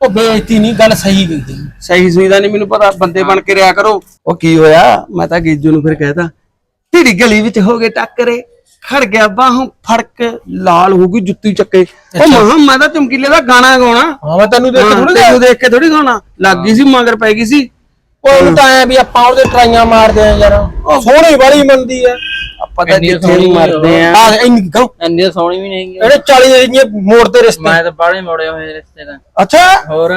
[SPEAKER 5] ਉਹ ਬੇਇੱਜ਼ਤੀ ਨਹੀਂ ਗੱਲ ਸਹੀ ਗਈ ਤੇਰੀ
[SPEAKER 4] ਸਹੀ ਸੁਈਦਾ ਨਹੀਂ ਮੈਨੂੰ ਪਤਾ ਬੰਦੇ ਬਣ ਕੇ ਰਿਆ ਕਰੋ। ਉਹ ਕੀ ਹੋਇਆ? ਮੈਂ ਤਾਂ ਗੀਜੂ ਨੂੰ ਫਿਰ ਕਹਿਤਾ ਢੀੜੀ ਗਲੀ ਵਿੱਚ ਹੋ ਗਏ ਟੱਕਰੇ ਖੜ ਗਿਆ ਬਾਹੋਂ ਫੜਕ ਲਾਲ ਹੋ ਗਈ ਜੁੱਤੀ ਚੱਕੇ। ਉਹ ਮਹਾਂ ਮੈਂ ਤਾਂ ਚਮਕੀਲੇ ਦਾ ਗਾਣਾ ਗਾਉਣਾ।
[SPEAKER 5] ਹਾਂ ਮੈਂ ਤੈਨੂੰ ਦੇਖ ਕੇ ਥੋੜੀ
[SPEAKER 4] ਤੈਨੂੰ ਦੇਖ ਕੇ ਥੋੜੀ ਗਾਉਣਾ। ਲੱਗ ਗਈ ਸੀ ਮਗਰ ਪੈ ਗਈ ਸੀ।
[SPEAKER 5] ਉਹ ਤਾਂ ਐ ਵੀ ਆਪਾਂ ਉਹਦੇ ਟਰਾਈਆਂ ਮਾਰਦੇ ਆ ਯਾਰ। ਉਹ ਸੋਹਣੀ ਬੜੀ ਮੰਦੀ ਆ
[SPEAKER 4] ਆਪਾਂ ਤਾਂ
[SPEAKER 6] ਇੰਨੀ
[SPEAKER 4] ਜਿੱਥੇ
[SPEAKER 6] ਸੋਹਣੀ
[SPEAKER 4] ਮਰਦੇ ਆ।
[SPEAKER 5] ਆ ਇੰਨੀ ਕਹੋ।
[SPEAKER 6] ਇੰਨੀ ਸੋਹਣੀ ਵੀ ਨਹੀਂ
[SPEAKER 5] ਇਹਨੇ 40 ਇੰਨੀਆਂ ਮੋੜ ਤੇ ਰਿਸ਼ਤੇ।
[SPEAKER 6] ਮੈਂ ਤਾਂ ਬਾਹਲੇ ਮੋੜੇ ਹੋਏ ਰਿਸ਼ਤੇ ਦਾ
[SPEAKER 5] ਅੱਛਾ?
[SPEAKER 6] ਹੋਰ?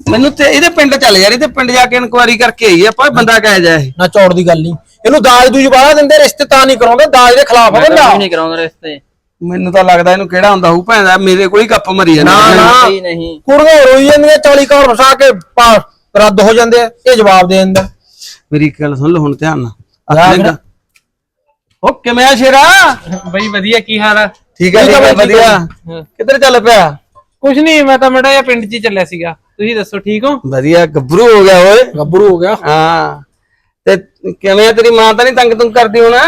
[SPEAKER 4] ਮੈਨੂੰ ਤੇ ਇਹਦੇ ਪਿੰਡ ਚੱਲ ਯਾਰ ਇਹਦੇ ਪਿੰਡ ਜਾ ਕੇ ਇਨਕੁਆਰੀ ਕਰਕੇ ਆਈ ਆਪਾਂ ਇਹ ਬੰਦਾ ਕਹਿ ਜਾ ਇਹ
[SPEAKER 5] ਨਾ ਚੌੜ ਦੀ ਗੱਲ ਨਹੀਂ। ਇਹਨੂੰ ਦਾਜ ਦੂਜ ਬਾਹਲਾ ਦਿੰਦੇ ਰਿਸ਼ਤੇ ਤਾਂ ਨਹੀਂ ਕਰਾਉਂਦੇ ਦਾਜ ਦੇ ਖਿਲਾਫ
[SPEAKER 6] ਮੈਂ ਤਾਂ ਨਹੀਂ ਕਰਾਉਂਦਾ ਰਿਸ਼ਤੇ।
[SPEAKER 4] ਮੈਨੂੰ ਤਾਂ ਲੱਗਦਾ ਇਹਨੂੰ ਕਿਹੜਾ ਹੁੰਦਾ ਹੋਊ ਭੈਂਦਾ ਮੇਰੇ ਕੋਲ ਹੀ ਗੱਪ ਮਰੀ ਜਾਂਦਾ।
[SPEAKER 5] ਨਾ, ਨਾ।
[SPEAKER 6] ਨਹੀਂ ਨਹੀਂ।
[SPEAKER 5] ਕੁੜੀਆਂ ਰੋਈ ਜਾਂਦੀਆਂ 40 ਘਰ ਵਸਾ ਕੇ ਪਾ ਰੱਦ ਹੋ ਜਾਂਦੇ ਆ ਇਹ ਜਵਾਬ ਦੇ ਦਿੰਦਾ।
[SPEAKER 4] ਮੇਰੀ ਇੱਕ ਗੱਲ ਸੁਣ ਲਓ ਹੁਣ ਧਿਆਨ ਨਾਲ। ਆਪਣੇ ਗ- ਉਹ ਕਿਵੇਂ ਆ ਸ਼ੇਰਾ?
[SPEAKER 3] ਬਈ ਵਧੀਆ ਕੀ ਹਾਲ ਆ?
[SPEAKER 4] ਠੀਕ ਹੈ ਠੀਕ ਹੈ ਵਧੀਆ। ਕਿੱਧਰ ਚੱਲ ਪਿਆ?
[SPEAKER 3] ਕੁਝ ਨਹੀਂ ਮੈਂ ਤਾਂ ਮੜਾ ਜਿਹਾ ਪਿੰਡ 'ਚ ਹੀ ਚੱਲਿਆ ਸੀਗਾ। ਤੁਸੀਂ ਦੱਸੋ ਠੀਕ ਹੋ?
[SPEAKER 4] ਵਧੀਆ ਗੱਭਰੂ ਹੋ ਗਿਆ ਓਏ।
[SPEAKER 5] ਗੱਭਰੂ ਹੋ ਗਿਆ।
[SPEAKER 4] ਹਾਂ। ਤੇ ਕਿਵੇਂ ਆ ਤੇਰੀ ਮਾਂ ਤਾਂ ਨਹੀਂ ਤੰਗ ਤੁੰਗ ਕਰਦੀ ਹੋਣਾ?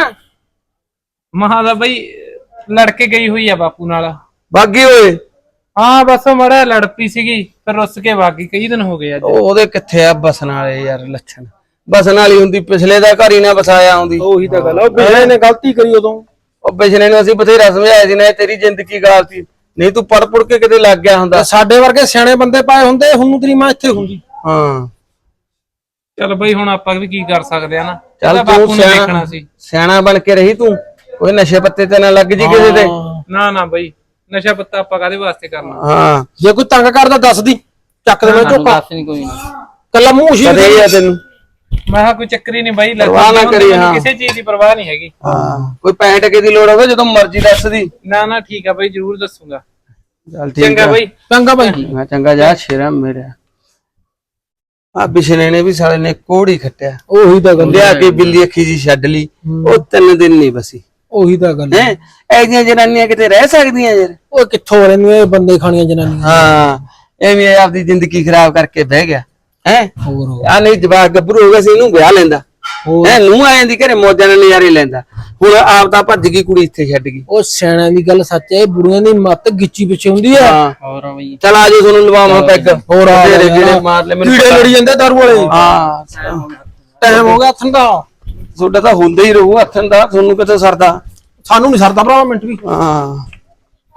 [SPEAKER 3] ਮਹਾ ਦਾ ਬਈ ਲੜ ਕੇ ਗਈ ਹੋਈ ਆ ਬਾਪੂ ਨਾਲ।
[SPEAKER 4] ਬਾਗੀ ਓਏ?
[SPEAKER 3] ਹਾਂ ਬਸ ਮੜਾ ਲੜ ਪਈ ਸੀਗੀ ਫਿਰ ਰੁੱਸ ਕੇ ਵਾਗੀ ਕਈ ਦਿਨ ਹੋ ਗਏ ਅੱਜ।
[SPEAKER 4] ਉਹ ਉਹਦੇ ਕਿੱਥੇ ਆ ਬਸਣ ਵਾਲੇ ਯਾਰ ਲੱਛਣ। ਬਸਣ ਵਾਲੀ ਹੁੰਦੀ ਪਿਛਲੇ ਦਾ ਘਰ ਹੀ ਨਾ ਬਸਾਇਆ ਹੁੰਦੀ
[SPEAKER 5] ਉਹੀ ਤਾਂ ਗੱਲ ਆ ਉਹ ਬਿਜਲੇ ਨੇ ਗਲਤੀ ਕਰੀ ਉਦੋਂ।
[SPEAKER 4] ਉਹ ਪਿਛਲੇ ਨੂੰ ਅਸੀਂ ਬਥੇਰਾ ਸਮਝਾਇਆ ਸੀ ਨਾ ਇਹ ਤੇਰੀ ਜ਼ਿੰਦਗੀ ਗਾਲਤੀ ਨਹੀਂ ਤੂੰ ਪੜ ਪੁੜ ਕੇ ਕਿਤੇ ਲੱਗ ਗਿਆ ਹੁੰਦਾ।
[SPEAKER 5] ਤਾਂ ਸਾਡੇ ਵਰਗੇ ਸਿਆਣੇ ਬੰਦੇ ਪਾਏ ਹੁੰਦੇ ਹੁਣ ਤੇਰੀ ਮਾਂ ਇੱਥੇ ਹੁੰਦੀ।
[SPEAKER 4] ਹਾਂ।
[SPEAKER 3] ਚਲ ਬਈ ਹੁਣ ਆਪਾਂ ਵੀ ਕੀ ਕਰ ਸਕਦੇ ਆ ਨਾ?
[SPEAKER 4] ਚੱਲ ਤੂੰ
[SPEAKER 3] ਨੂੰ ਦੇਖਣਾ
[SPEAKER 4] ਸਿਆਣਾ
[SPEAKER 3] ਸੀ।
[SPEAKER 4] ਸਿਆਣਾ ਬਣ ਕੇ ਰਹੀ ਤੂੰ। ਕੋਈ ਨਸ਼ੇ ਪੱਤੇ ਤੇ ਨਾ ਲੱਗ ਜੀ ਕਿਸੇ ਦੇ
[SPEAKER 3] ਨਾ ਨਾ ਬਈ ਨਸ਼ਾ ਪੱਤਾ ਆਪਾਂ ਕਾਦੇ ਵਾਸਤੇ ਕਰਨਾ?
[SPEAKER 4] ਹਾਂ।
[SPEAKER 5] ਜੇ ਕੋਈ ਤੰਗ ਕਰਦਾ ਦੱਸ ਦੀ। ਚੱਕ ਦੇ ਮੈਂ ਝੋਕਾ।
[SPEAKER 6] ਦੱਸ ਨਹੀਂ ਕੋਈ। ਨਹੀਂ
[SPEAKER 5] ਕੱਲਾ ਮੂੰਹ
[SPEAKER 4] ਹੀ ਆ ਤੈਨੂੰ।
[SPEAKER 3] ਮੈਂ ਕਿਹਾ ਕੋਈ ਚੱਕਰ ਨਹੀਂ ਬਾਈ ਲੱਗ
[SPEAKER 4] ਪਰਵਾਹ ਨਾ ਕਰੀ, ਹਾਂ।
[SPEAKER 3] ਕਿਸੇ ਚੀਜ਼ ਦੀ ਪਰਵਾਹ ਨਹੀਂ ਹੈਗੀ।
[SPEAKER 4] ਹਾਂ। ਕੋਈ ਪੈਸੇ ਟਕੇ ਦੀ ਲੋੜ ਹੋਵੇ ਜਦੋਂ ਮਰਜ਼ੀ ਦੱਸ ਦੀ।
[SPEAKER 3] ਨਾ ਨਾ ਠੀਕ ਆ ਬਾਈ ਜਰੂਰ ਦੱਸੂਗਾ।
[SPEAKER 4] ਚੱਲ ਠੀਕ
[SPEAKER 3] ਚੰਗਾ
[SPEAKER 4] ਆ।
[SPEAKER 3] ਬਾਈ।
[SPEAKER 5] ਚੰਗਾ ਬਾਈ।
[SPEAKER 4] ਮੈਂ ਚੰਗਾ ਜਾ ਸ਼ੇਰਾ ਮੇਰਾ ਆ ਬਿਸ਼ਨੇ ਨੇ ਵੀ ਸਾਲੇ ਨੇ ਕੋੜੀ ਖੱਟਿਆ।
[SPEAKER 5] ਉਹੀ ਤਾਂ ਗੱਲ
[SPEAKER 4] ਲਿਆ ਕੇ ਬਿੱਲੀ ਅੱਖੀ ਜੀ ਛੱਡ ਲਈ। ਉਹ ਤਿੰਨ ਦਿਨ ਨਹੀਂ ਬਸੀ।
[SPEAKER 5] ਉਹੀ ਤਾਂ ਗੱਲ
[SPEAKER 4] ਹੈ। ਐਜੀਆਂ ਜਨਾਨੀਆਂ ਕਿਤੇ ਰਹਿ ਸਕਦੀਆਂ ਯਾਰ?
[SPEAKER 5] ਉਹ ਕਿੱਥੋਂ ਰਹਿੰਦੀਆਂ ਇਹ ਬੰਦੇ ਖਾਣੀਆਂ ਜਨਾਨੀਆਂ?
[SPEAKER 4] ਹਾਂ। ਐਵੇਂ ਆਪਦੀ ਜ਼ਿੰਦਗੀ ਖਰਾਬ ਕਰਕੇ ਬਹਿ ਗਿਆ। ਹੈ?
[SPEAKER 5] ਹੋਰ। ਹੋਰ।
[SPEAKER 4] ਆ ਨਹੀਂ ਜਵਾਕ ਗੱਭਰੂ ਹੋ ਗਿਆ ਸੀ ਇਹਨੂੰ ਵਿਆਹ ਲੈਂਦਾ।
[SPEAKER 5] ਹੋਰ।
[SPEAKER 4] ਹੈ ਨੂੰ ਆਇਆਂ ਦੀ ਘਰੇ ਮੌਜਾਂ ਨਾਲ ਨਜ਼ਾਰੇ ਲੈਂਦਾ। ਹੁਣ ਆਪ ਤਾਂ ਭੱਜ ਗਈ ਕੁੜੀ ਇੱਥੇ ਛੱਡ ਗਈ।
[SPEAKER 5] ਉਹ ਸਿਆਣਿਆਂ ਦੀ ਗੱਲ ਸੱਚ ਹੈ ਬੁੜੀਆਂ ਦੀ ਮੱਤ ਗਿੱਚੀ ਪਿੱਛੇ ਹੁੰਦੀ ਆ
[SPEAKER 4] ਹਾਂ।
[SPEAKER 6] ਹੋਰ ਬਈ।
[SPEAKER 4] ਚਲ ਆਜੋ ਤੁਹਾਨੂੰ ਲਵਾਵਾਂ ਪੈਗ
[SPEAKER 5] ਹੋਰ ਆ
[SPEAKER 4] ਤੇਰੇ। ਜਿਹੜੇ ਮਾਰ ਲੈ ਮੈਨੂੰ
[SPEAKER 5] ਕੀੜੇ
[SPEAKER 4] ਪਤਾ।
[SPEAKER 5] ਲੜੀ ਜਾਂਦੇ ਦਾਰੂ ਵਾਲੇ।
[SPEAKER 4] ਹਾਂ।
[SPEAKER 5] ਟਾਈਮ ਹੋ ਗਿਆ ਹੱਥਨ ਦਾ।
[SPEAKER 4] ਤੁਹਾਡਾ ਤਾਂ ਹੁੰਦਾ ਹੀ ਰਹੂ ਹੱਥਨ ਦਾ। ਤੁਹਾਨੂੰ ਕਿਤੇ ਸਰਦਾ?
[SPEAKER 5] ਸਾਨੂੰ ਨਹੀਂ ਸਰਦਾ ਭਰਾ ਮਿੰਟ ਵੀ।
[SPEAKER 4] ਹਾਂ।